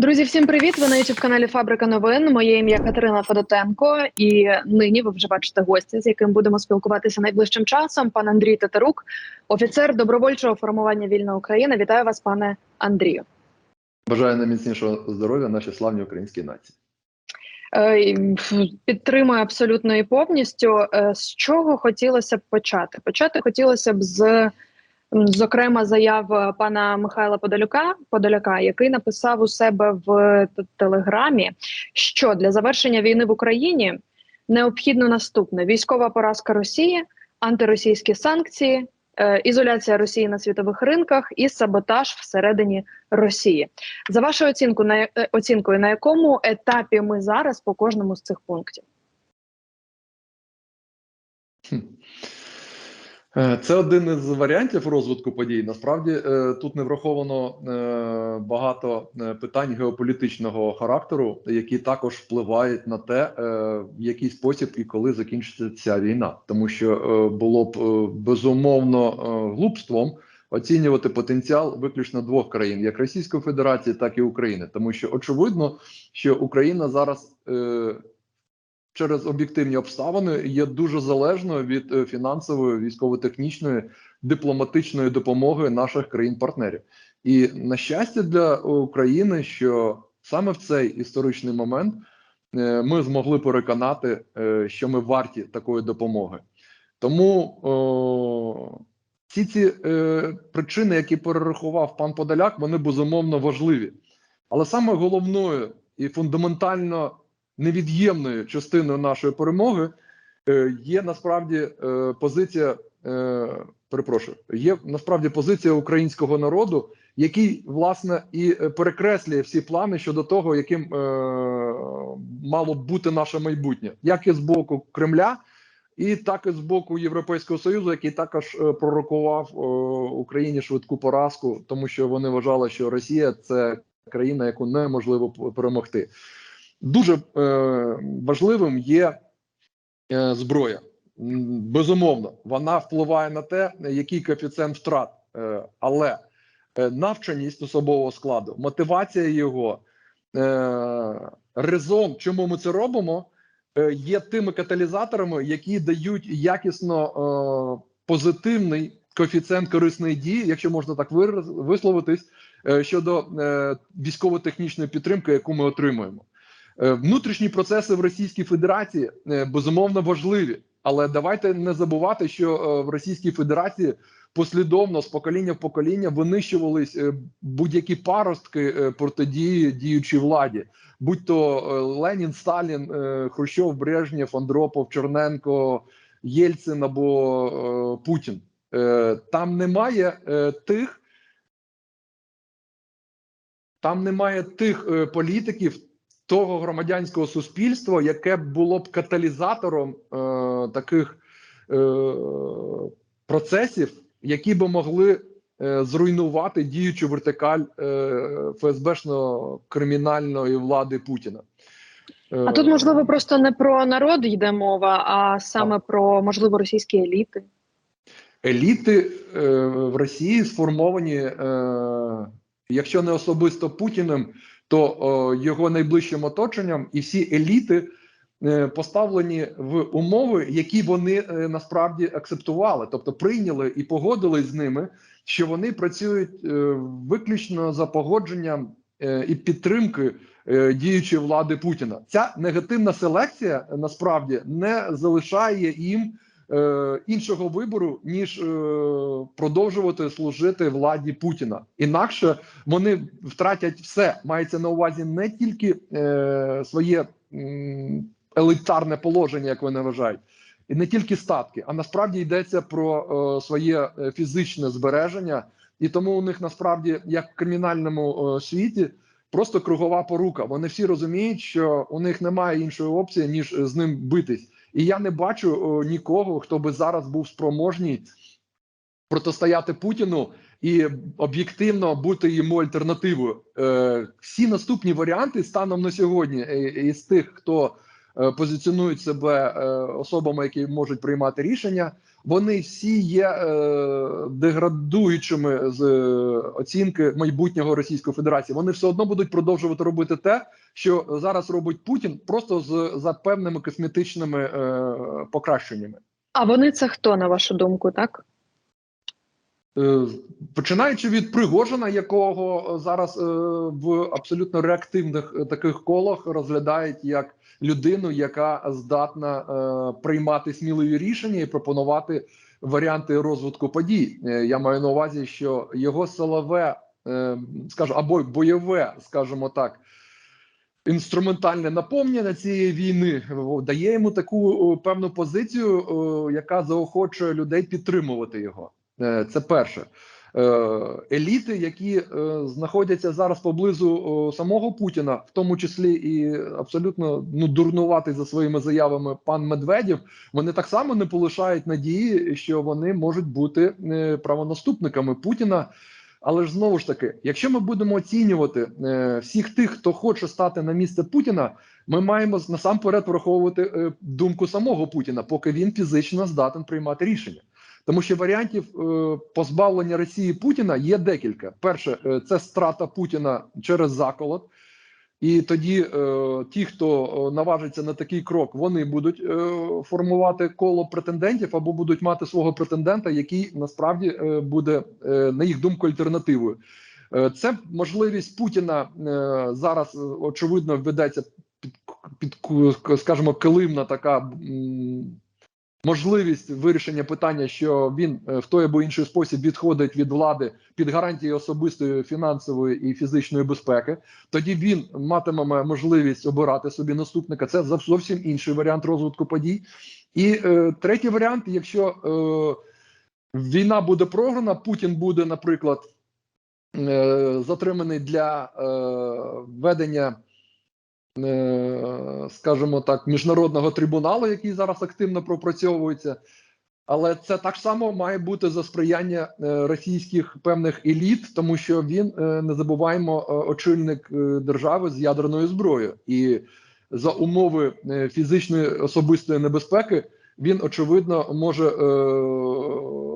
Друзі, всім привіт! Ви на youtube каналі Фабрика новин. Моє ім'я Катерина Федотенко, і нині ви вже бачите гостя, з яким будемо спілкуватися найближчим часом. Пан Андрій Татарук, офіцер добровольчого формування Вільна Україна. Вітаю вас, пане Андрію. Бажаю найміцнішого здоров'я нашій славній українській нації. Е, Підтримую абсолютно і повністю. Е, З чого хотілося б почати? Почати хотілося б з зокрема заяв е, пана Михайла Подоляка, Подоляка, який написав у себе в телеграмі, що для завершення війни в Україні необхідно наступне: військова поразка Росії, антиросійські санкції. е, Ізоляція Росії на світових ринках і саботаж всередині Росії. За вашою оцінкою, на е, оцінкою, на якому етапі ми зараз по кожному з цих пунктів? Е, Це один із варіантів розвитку подій. Насправді е, тут не враховано е, багато питань геополітичного характеру, які також впливають на те, в який спосіб і коли закінчиться ця війна, тому що було б безумовно глупством оцінювати потенціал виключно двох країн, як Російської Федерації, так і України, тому що очевидно, що Україна зараз. Через об'єктивні обставини є дуже залежною від е, фінансової, військово-технічної, дипломатичної допомоги наших країн-партнерів. І на щастя для України, що саме в цей історичний момент е, ми змогли переконати, е, що ми варті такої допомоги. Тому о, ці ці е, причини, які перерахував пан Подоляк, вони безумовно важливі. Але саме головною і фундаментально невід'ємною частиною нашої перемоги е, є насправді е, позиція. е, Перепрошую, є насправді позиція українського народу, який власне і перекреслює всі плани щодо того, яким мало бути наше майбутнє, як і з боку Кремля, і так і з боку Європейського союзу, який також пророкував Україні швидку поразку, тому що вони вважали, що Росія це країна, яку неможливо перемогти. Дуже е, важливим є е, зброя. Безумовно, вона впливає на те, який коефіцієнт втрат, е, але навченість особового складу, мотивація його, резон, чому ми це робимо, є тими каталізаторами, які дають якісно позитивний коефіцієнт корисної дії, якщо можна так висловитись, щодо військово-технічної підтримки, яку ми отримуємо. Е, Внутрішні процеси в Російській Федерації е, безумовно важливі, але давайте не забувати, що е, в Російській Федерації послідовно з покоління в покоління винищувались будь-які паростки протидії діючій владі, будь то Ленін, Сталін, Хрущов, Брежнєв, Андропов, Черненко, Єльцин або Путін. Там немає тих. Там немає тих політиків, того громадянського суспільства, яке було б каталізатором е, таких е, процесів, які би могли е, зруйнувати діючу вертикаль е, ФСБшно кримінальної влади Путіна. Е, А тут можливо просто не про народ йде мова, а саме про можливо російські еліти. еліти е, в Росії сформовані, е, якщо не особисто Путіним, то його найближчим оточенням, і всі еліти е, поставлені в умови, які вони е, насправді акцептували, тобто прийняли і погодились з ними, що вони працюють е, виключно за погодженням і підтримки діючої влади Путіна. Ця негативна селекція насправді не залишає їм е, іншого вибору ніж е, продовжувати служити владі Путіна. Інакше вони втратять все. Мається на увазі не тільки е, своє елітарне положення, як вони вважають. І не тільки статки, а насправді йдеться про е, своє е, фізичне збереження, і тому у них насправді, як в кримінальному е, світі, просто кругова порука. Вони всі розуміють, що у них немає іншої опції, ніж з ним битись. І я не бачу нікого, хто би зараз був спроможний протистояти Путіну і об'єктивно бути йому альтернативою. Е, всі наступні варіанти станом на сьогодні е, із тих, хто позиціонують себе е, особами, які можуть приймати рішення. Вони всі є е, деградуючими з е, оцінки майбутнього Російської Федерації. Вони все одно будуть продовжувати робити те, що зараз робить Путін, просто з за певними косметичними е, покращеннями. А вони це хто, на вашу думку, так? Е, Починаючи від Пригожина, якого зараз е, в абсолютно реактивних е, таких колах розглядають як людину, яка здатна е, приймати сміливі рішення і пропонувати варіанти розвитку подій. Е, Я маю на увазі, що його силове, е, скажу, або бойове, скажімо так. Інструментальне наповнення цієї війни дає йому таку певну позицію, яка заохочує людей підтримувати його. Е, Це перше. Е, Еліти, які е, знаходяться зараз поблизу самого Путіна, в тому числі і абсолютно ну дурнуватий за своїми заявами пан Медведєв, вони так само не полишають надії, що вони можуть бути е, правонаступниками Путіна. Але ж знову ж таки, якщо ми будемо оцінювати всіх тих, хто хоче стати на місце Путіна, ми маємо насамперед враховувати думку самого Путіна, поки він фізично здатен приймати рішення. Тому що варіантів е, позбавлення Росії Путіна є декілька. Перше, е, це страта Путіна через заколот. І тоді е, ті, хто наважиться на такий крок, вони будуть формувати коло претендентів або будуть мати свого претендента, який насправді буде на їх думку альтернативою. Це можливість Путіна зараз очевидно ведеться під, під скажімо, килимна така. Можливість вирішення питання, що він е, в той або інший спосіб відходить від влади під гарантією особистої фінансової і фізичної безпеки, тоді він матиме можливість обирати собі наступника. Це зовсім інший варіант розвитку подій. І е, третій варіант, якщо е, війна буде програна, Путін буде, наприклад, е, затриманий для е, ведення. Е, Скажімо так, міжнародного трибуналу, який зараз активно пропрацьовується, але це так само має бути за сприяння е, російських певних еліт, тому що він е, не забуваємо очільник держави з ядерною зброєю, і за умови фізичної особистої небезпеки він очевидно може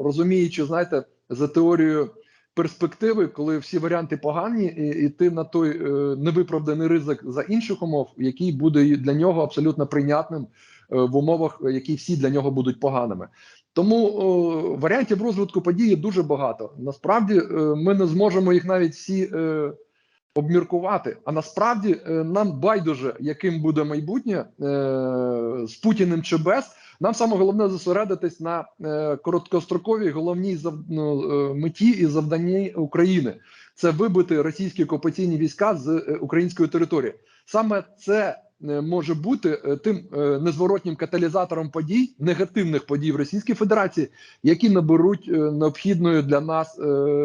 розуміючи, знаєте, за теорією перспективи, коли всі варіанти погані, і йти на той е, невиправданий ризик за інших умов, який буде для нього абсолютно прийнятним е, в умовах, які всі для нього будуть поганими. Тому о, варіантів розвитку події дуже багато. Насправді е, ми не зможемо їх навіть всі е, обміркувати. А насправді нам байдуже, яким буде майбутнє е, з Путіним чи без. Нам саме головне зосередитись на е, короткостроковій головній зав... ну, е, меті і завданні України. Це вибити російські окупаційні війська з е, української території. Саме це може бути тим незворотнім каталізатором подій, негативних подій в Російській Федерації, які наберуть необхідної для нас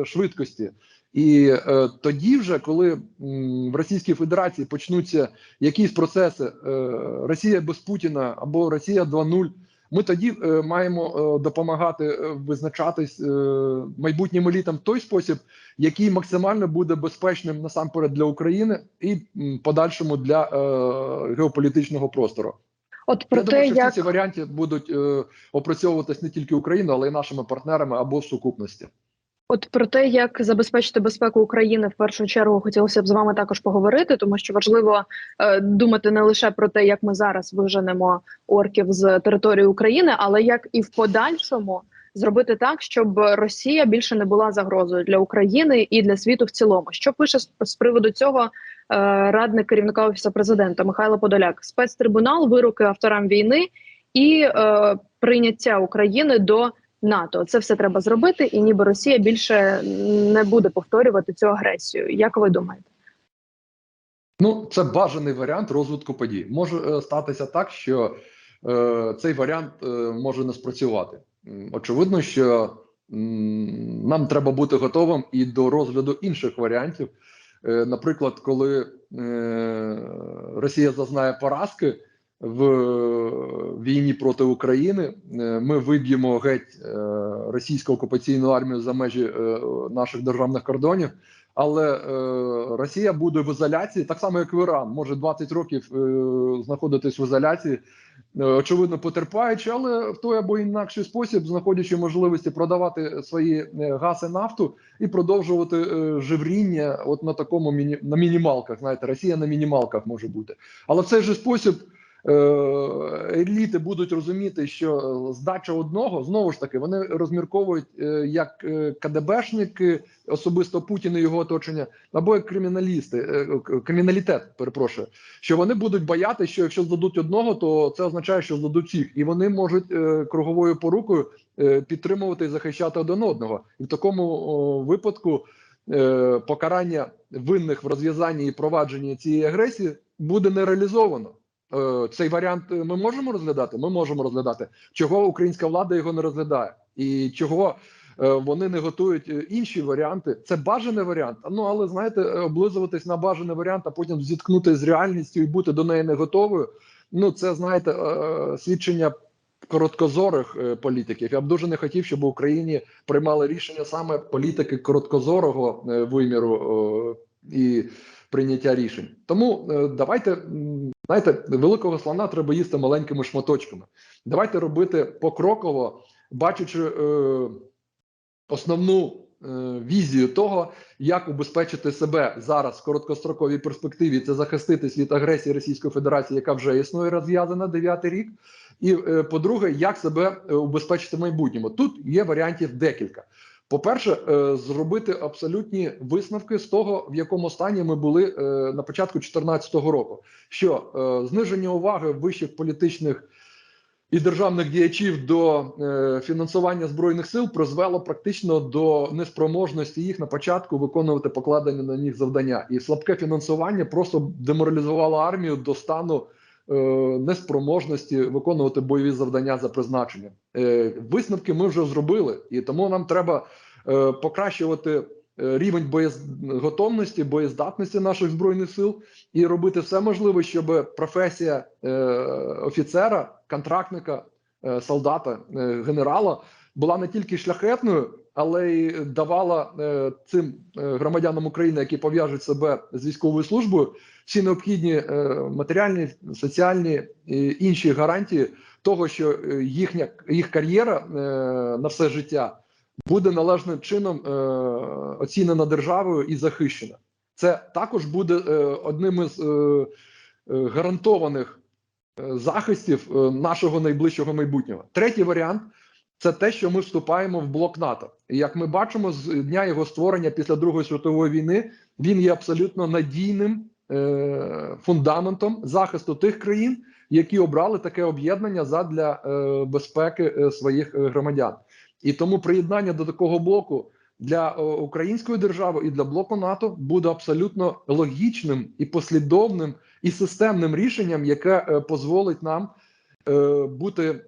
швидкості. І е, тоді, вже коли м, в Російській Федерації почнуться якісь процеси е, Росія без Путіна або Росія 2.0, ми тоді е, маємо е, допомагати е, визначатись е, майбутнім елітам той спосіб, який максимально буде безпечним насамперед для України і м, подальшому для е, геополітичного простору. От про Я думаю, що як... всі ці варіанти будуть е, опрацьовуватись не тільки Україною, але й нашими партнерами або в сукупності. От про те, як забезпечити безпеку України, в першу чергу хотілося б з вами також поговорити, тому що важливо е, думати не лише про те, як ми зараз виженемо орків з території України, але як і в подальшому зробити так, щоб Росія більше не була загрозою для України і для світу в цілому. Що пише з, приводу цього е, радник керівника офісу президента Михайло Подоляк? Спецтрибунал, вироки авторам війни і е, прийняття України до. НАТО це все треба зробити, і ніби Росія більше не буде повторювати цю агресію. Як ви думаєте? Ну, це бажаний варіант розвитку подій. Може е, статися так, що е, цей варіант е, може не спрацювати. Очевидно, що м, нам треба бути готовим і до розгляду інших варіантів. Е, наприклад, коли е, Росія зазнає поразки в війні проти України, е, ми виб'ємо геть е, російську окупаційну армію за межі е, наших державних кордонів. Але е, Росія буде в ізоляції, так само як в Іран, може 20 років е, знаходитись в ізоляції, е, очевидно потерпаючи, але в той або інакший спосіб, знаходячи можливості продавати свої е, газ і нафту і продовжувати е, живріння, от на такому на мінімалках. Знаєте, Росія на мінімалках може бути, але в цей же спосіб. Е, Еліти будуть розуміти, що здача одного знову ж таки вони розмірковують е, як е, КДБшники, особисто Путін і його оточення, або як криміналісти, криміналітет, перепрошую, що вони будуть боятися, що якщо здадуть одного, то це означає, що здадуть всіх, і вони можуть круговою порукою підтримувати і захищати один одного. І в такому випадку покарання винних в розв'язанні і провадженні цієї агресії буде не реалізовано. Цей варіант е, ми можемо розглядати? Ми можемо розглядати. Чого українська влада його не розглядає, і чого е, вони не готують е, інші варіанти? Це бажаний варіант. Ну але знаєте, е, облизуватись на бажаний варіант, а потім зіткнути з реальністю і бути до неї не готовою. Ну це знаєте, е, свідчення короткозорих е, політиків. Я б дуже не хотів, щоб в Україні приймали рішення саме політики короткозорого е, виміру е, і прийняття рішень. Тому е, давайте знаєте, великого слона треба їсти маленькими шматочками. Давайте робити покроково, бачачи е, основну е, візію того, як убезпечити себе зараз в короткостроковій перспективі, це захиститись від агресії Російської Федерації, яка вже існує розв'язана дев'ятий рік. І по-друге, як себе убезпечити в майбутньому. Тут є варіантів декілька. По-перше, е, зробити абсолютні висновки з того, в якому стані ми були е, на початку 2014 року. Що е, зниження уваги вищих політичних і державних діячів до фінансування збройних сил призвело практично до неспроможності їх на початку виконувати покладені на них завдання, і слабке фінансування просто деморалізувало армію до стану неспроможності виконувати бойові завдання за призначенням. Е, висновки ми вже зробили, і тому нам треба е, покращувати е, рівень боєготовності, боєздатності наших збройних сил і робити все можливе, щоб професія е, офіцера, контрактника, е, солдата, е, генерала була не тільки шляхетною, але й давала е, цим е, громадянам України, які пов'яжуть себе з військовою службою, всі необхідні е, матеріальні, соціальні і інші гарантії того, що їхня їх кар'єра на все життя буде належним чином оцінена державою і захищена. Це також буде одним із гарантованих захистів нашого найближчого майбутнього. Третій варіант це те, що ми вступаємо в блок НАТО. І як ми бачимо, з дня його створення після Другої світової війни він є абсолютно надійним е, фундаментом захисту тих країн, які обрали таке об'єднання задля е, безпеки е, своїх е, громадян. І тому приєднання до такого блоку для е, української держави і для блоку НАТО буде абсолютно логічним і послідовним і системним рішенням, яке е, дозволить нам е, бути,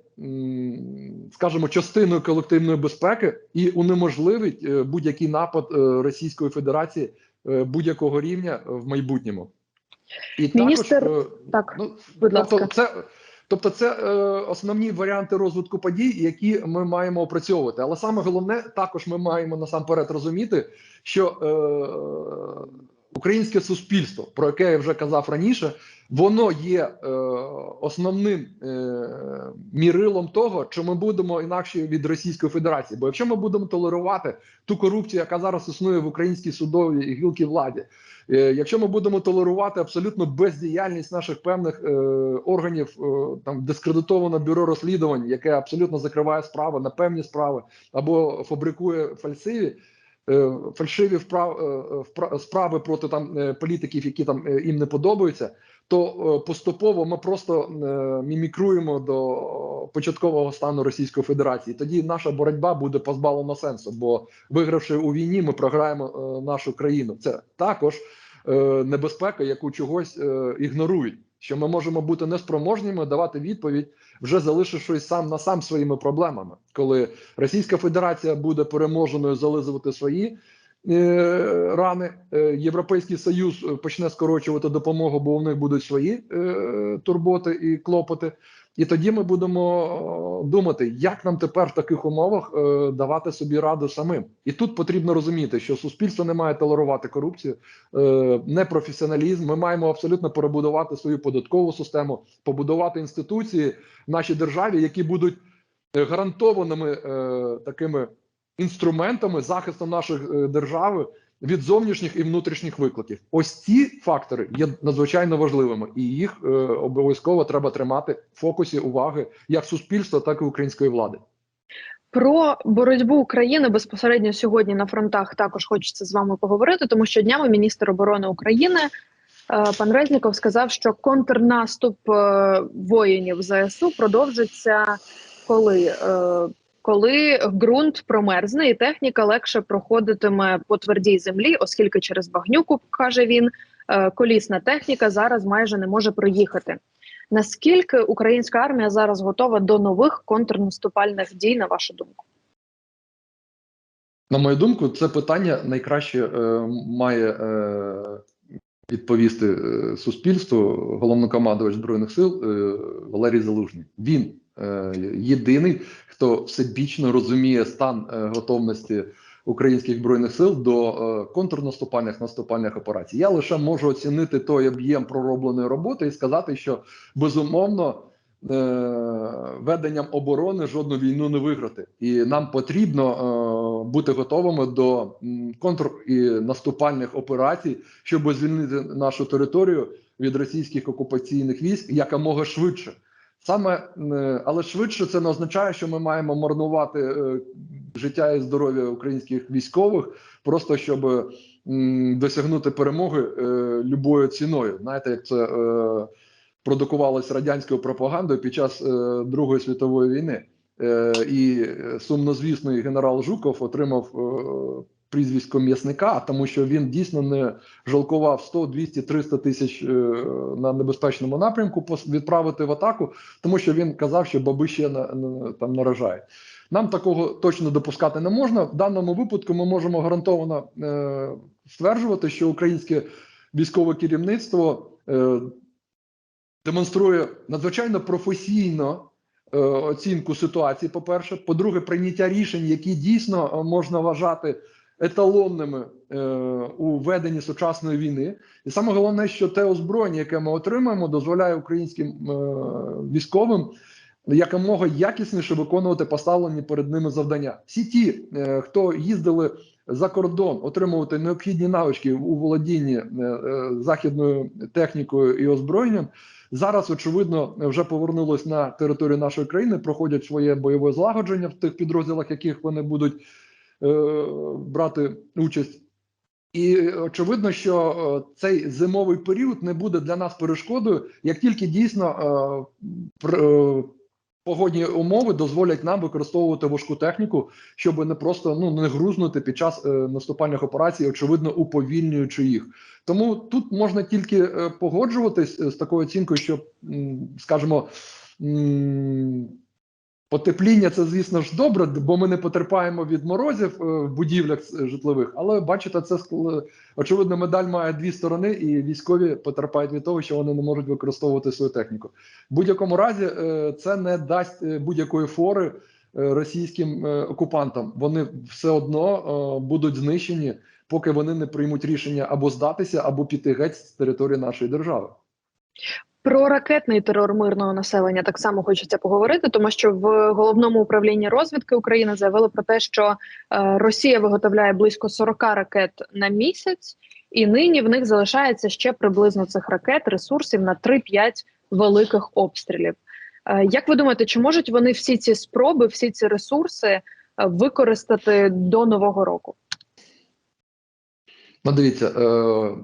скажімо, частиною колективної безпеки і унеможливить е, будь-який напад е, Російської Федерації е, будь-якого рівня в майбутньому. І Міністр- також, Так, ну, будь тобто, ласка. це Тобто, це е, основні варіанти розвитку подій, які ми маємо опрацьовувати. Але саме головне, також ми маємо насамперед розуміти, що е, українське суспільство, про яке я вже казав раніше, воно є е, основним е, мірилом того, що ми будемо інакше від Російської Федерації. Бо якщо ми будемо толерувати ту корупцію, яка зараз існує в українській судовій і гілки владі, е, якщо ми будемо толерувати абсолютно бездіяльність наших певних е, органів, е, там дискредитоване бюро розслідувань, яке абсолютно закриває справи на певні справи або фабрикує фальсиві. Е, Фальшиві вправ, е, справи проти там е, політиків, які там е, їм не подобаються, то е, поступово ми просто е, мімікруємо до початкового стану Російської Федерації. Тоді наша боротьба буде позбавлена сенсу, бо вигравши у війні, ми програємо е, нашу країну. Це також е, небезпека, яку чогось е, ігнорують. Що ми можемо бути неспроможними давати відповідь, вже залишившись сам на сам своїми проблемами, коли Російська Федерація буде переможеною зализувати свої е, рани, е, Європейський Союз е, почне скорочувати допомогу, бо у них будуть свої е, турботи і клопоти. І тоді ми будемо е, думати, як нам тепер в таких умовах е, давати собі раду самим. І тут потрібно розуміти, що суспільство не має толерувати корупцію, е, непрофесіоналізм. Ми маємо абсолютно перебудувати свою податкову систему, побудувати інституції в нашій державі, які будуть гарантованими такими інструментами захисту нашої держави від зовнішніх і внутрішніх викликів. Ось ці фактори є надзвичайно важливими, і їх е, обов'язково треба тримати в фокусі уваги як суспільства, так і української влади. Про боротьбу України безпосередньо сьогодні на фронтах також хочеться з вами поговорити, тому що днями міністр оборони України е, пан Резніков сказав, що контрнаступ е, воїнів ЗСУ продовжиться коли. Коли ґрунт промерзне і техніка легше проходитиме по твердій землі, оскільки через багнюку каже він, е, колісна техніка зараз майже не може проїхати. Наскільки українська армія зараз готова до нових контрнаступальних дій, на вашу думку? На мою думку, це питання найкраще е, має е, відповісти е, суспільству головнокомандувач збройних сил е, Валерій Залужний. Він єдиний, хто всебічно розуміє стан е, готовності українських збройних сил до е, контрнаступальних наступальних операцій. Я лише можу оцінити той об'єм проробленої роботи і сказати, що безумовно. е, Веденням оборони жодну війну не виграти, і нам потрібно е, бути готовими до контр і наступальних операцій, щоб звільнити нашу територію від російських окупаційних військ якомога швидше. Саме е, але швидше це не означає, що ми маємо марнувати е, життя і здоров'я українських військових, просто щоб досягнути перемоги е, любою ціною. Знаєте, як це продукувалось радянською пропагандою під час Другої світової війни. І сумнозвісний генерал Жуков отримав прізвисько м'ясника, тому що він дійсно не жалкував 100, 200, 300 тисяч е, на небезпечному напрямку відправити в атаку, тому що він казав, що баби ще на, на, там наражають. Нам такого точно допускати не можна. В даному випадку ми можемо гарантовано е, стверджувати, що українське військове керівництво е, демонструє надзвичайно професійно е, оцінку ситуації. По перше, по-друге, прийняття рішень, які дійсно е, можна вважати еталонними е, у веденні сучасної війни. І саме головне, що те озброєння, яке ми отримаємо, дозволяє українським е, військовим якомога якісніше виконувати поставлені перед ними завдання. Всі ті, е, хто їздили за кордон, отримувати необхідні навички у володінні е, е, західною технікою і озброєнням. Зараз, очевидно, вже повернулись на територію нашої країни, проходять своє бойове злагодження в тих підрозділах, яких вони будуть брати участь. І очевидно, що е, цей зимовий період не буде для нас перешкодою, як тільки дійсно е, е, погодні умови дозволять нам використовувати важку техніку, щоб не просто ну не грузнути під час е, наступальних операцій, очевидно, уповільнюючи їх. Тому тут можна тільки е, погоджуватись е, з такою оцінкою, що, скажімо, Потепління це, звісно ж, добре, бо ми не потерпаємо від морозів е, в будівлях е, житлових. Але бачите, це скл- очевидно, медаль має дві сторони, і військові потерпають від того, що вони не можуть використовувати свою техніку. В будь-якому разі е, це не дасть е, будь-якої фори е, російським е, окупантам. Вони все одно е, будуть знищені, поки вони не приймуть рішення або здатися, або піти геть з території нашої держави. Про ракетний терор мирного населення так само хочеться поговорити, тому що в головному управлінні розвідки України заявили про те, що е, Росія виготовляє близько 40 ракет на місяць, і нині в них залишається ще приблизно цих ракет ресурсів на 3-5 великих обстрілів. Е, як ви думаєте, чи можуть вони всі ці спроби, всі ці ресурси е, використати до нового року? Ну, дивіться, е,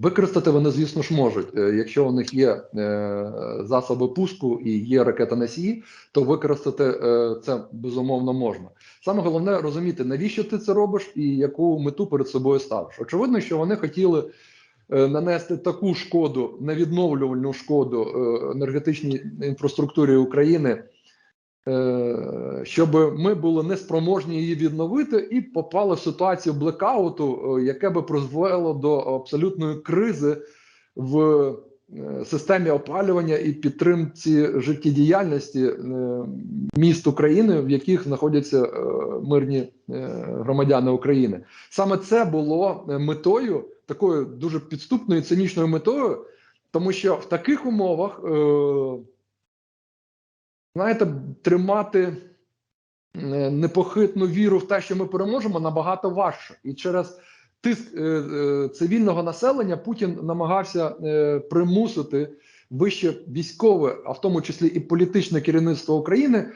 використати вони, звісно ж, можуть. Е, Якщо у них є е, засоби пуску і є ракета-носії, то використати це безумовно можна. Саме головне розуміти, навіщо ти це робиш і яку мету перед собою ставиш. Очевидно, що вони хотіли нанести таку шкоду, невідновлювальну шкоду енергетичній інфраструктурі України. Е, Щоб ми були неспроможні її відновити і попали в ситуацію блекауту, е, яке би призвело до абсолютної кризи в е, системі опалювання і підтримці життєдіяльності міст України, в яких знаходяться мирні громадяни України. Саме це було метою такою дуже підступною цинічною метою, тому що в таких умовах, знаєте, тримати е, непохитну віру в те, що ми переможемо, набагато важче. І через тиск е, е, цивільного населення Путін намагався примусити вище військове, а в тому числі і політичне керівництво України,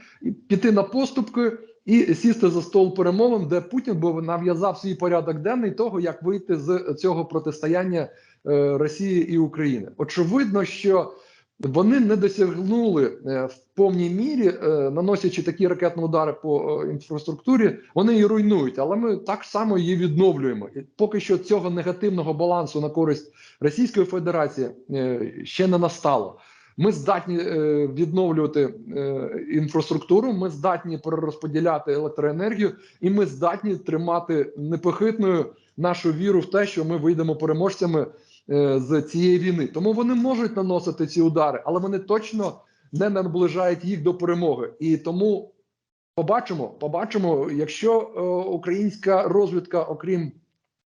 піти на поступки і сісти за стол перемовин, де Путін би нав'язав свій порядок денний того, як вийти з цього протистояння Росії і України. Очевидно, що вони не досягнули е, в повній мірі, е, наносячи такі ракетні удари по е, інфраструктурі, вони її руйнують, але ми так само її відновлюємо. І поки що цього негативного балансу на користь Російської Федерації ще не настало. Ми здатні відновлювати інфраструктуру, ми здатні перерозподіляти електроенергію, і ми здатні тримати непохитною нашу віру в те, що ми вийдемо переможцями з цієї війни. Тому вони можуть наносити ці удари, але вони точно не наближають їх до перемоги. І тому побачимо, побачимо, якщо е, українська розвідка, окрім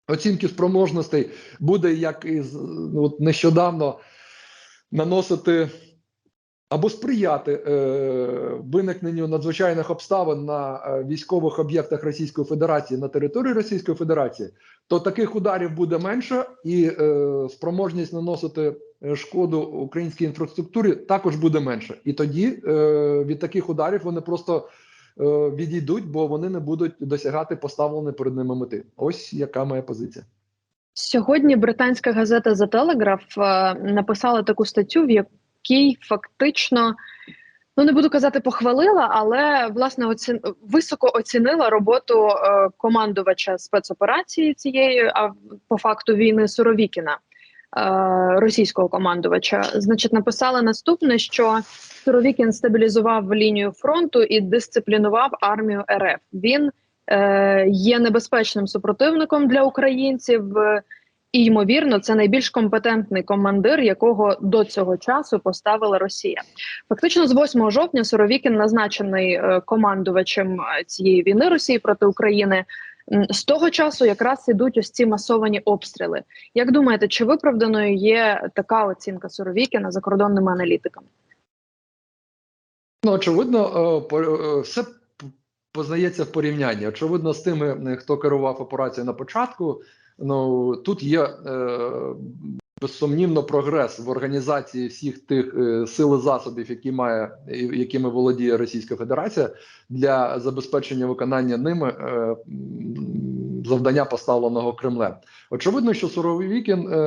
оцінки спроможностей, буде як і з- ну, от нещодавно наносити або сприяти е, виникненню надзвичайних обставин на е, військових об'єктах Російської Федерації на території Російської Федерації, то таких ударів буде менше, і е, спроможність наносити е, шкоду українській інфраструктурі також буде менше. І тоді е, від таких ударів вони просто е, відійдуть, бо вони не будуть досягати поставленої перед ними мети. Ось яка моя позиція. Сьогодні британська газета The Telegraph е, написала таку статтю, в якій фактично, ну не буду казати, похвалила, але власне оці... високо оцінила роботу е, командувача спецоперації цієї, а по факту війни Суровікіна. е, Російського командувача, значить, написали наступне: що Суровікін стабілізував лінію фронту і дисциплінував армію РФ. Він е, є небезпечним супротивником для українців. І ймовірно, це найбільш компетентний командир, якого до цього часу поставила Росія. Фактично, з 8 жовтня Суровікін назначений е, командувачем е, цієї війни Росії проти України. З того часу якраз ідуть ось ці масовані обстріли. Як думаєте, чи виправданою є така оцінка Суровікіна закордонними аналітиками? Ну, очевидно, е, все познається в порівнянні. Очевидно, з тими, хто керував операцією на початку. Ну тут є е, безсумнівно прогрес в організації всіх тих е, сил і засобів, які має якими володіє Російська Федерація для забезпечення виконання ними е, завдання поставленого Кремлем. Очевидно, що Суровікін, е,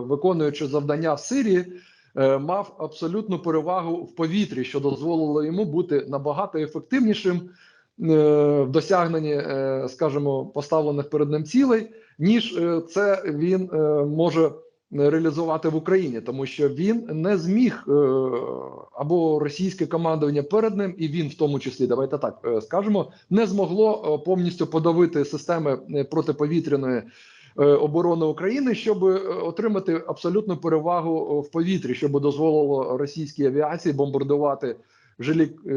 виконуючи завдання в Сирії, е, мав абсолютну перевагу в повітрі, що дозволило йому бути набагато ефективнішим е, в досягненні, скажімо, поставлених перед ним цілей, ніж е, це він е, може реалізувати в Україні, тому що він не зміг е, або російське командування перед ним, і він в тому числі, давайте так е, скажемо, не змогло е, повністю подавити системи е, протиповітряної е, оборони України, щоб е, отримати абсолютну перевагу е, в повітрі, щоб дозволило російській авіації бомбардувати жилі е,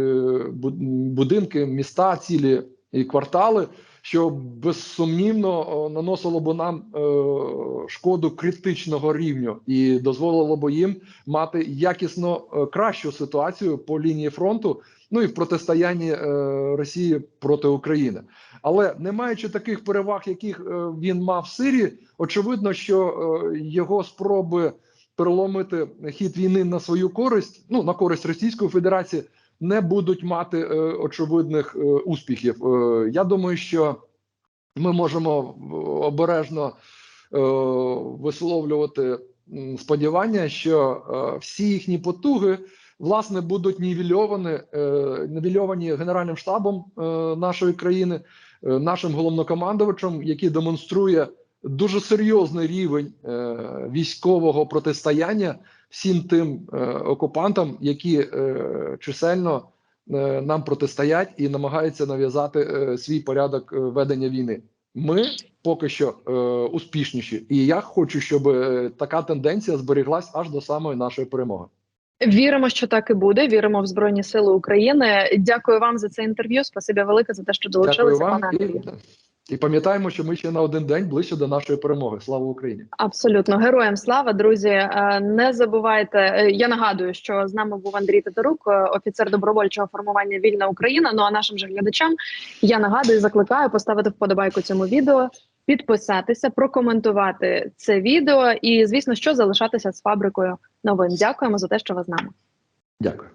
будинки, міста, цілі і квартали, що безсумнівно наносило б нам е, шкоду критичного рівню і дозволило б їм мати якісно е, кращу ситуацію по лінії фронту, ну і в протистоянні е, Росії проти України. Але не маючи таких переваг, яких він мав в Сирії, очевидно, що його спроби переломити хід війни на свою користь, ну на користь Російської Федерації, не будуть мати е, очевидних е, успіхів. Е, я думаю, що ми можемо обережно е, висловлювати сподівання, що е, всі їхні потуги власне будуть нівельовані, е, нівельовані Генеральним штабом е, нашої країни, е, нашим головнокомандувачем, який демонструє дуже серйозний рівень е, військового протистояння всім тим е, окупантам, які е, чисельно е, нам протистоять і намагаються нав'язати е, свій порядок е, ведення війни. Ми поки що е, успішніші. І я хочу, щоб е, така тенденція зберіглась аж до самої нашої перемоги. Віримо, що так і буде. Віримо в Збройні Сили України. Дякую вам за це інтерв'ю. Спасибі велике за те, що Дякую долучилися. вам Пане Андрію. І, пам'ятаємо, що ми ще на один день ближче до нашої перемоги. Слава Україні! Абсолютно, героям слава, друзі. Е, Не забувайте. е, Я нагадую, що з нами був Андрій Тетерук, е, офіцер добровольчого формування Вільна Україна. Ну а нашим же глядачам я нагадую, закликаю поставити вподобайку цьому відео, підписатися, прокоментувати це відео і, звісно, що залишатися з фабрикою новин. Дякуємо за те, що ви з нами. Дякую.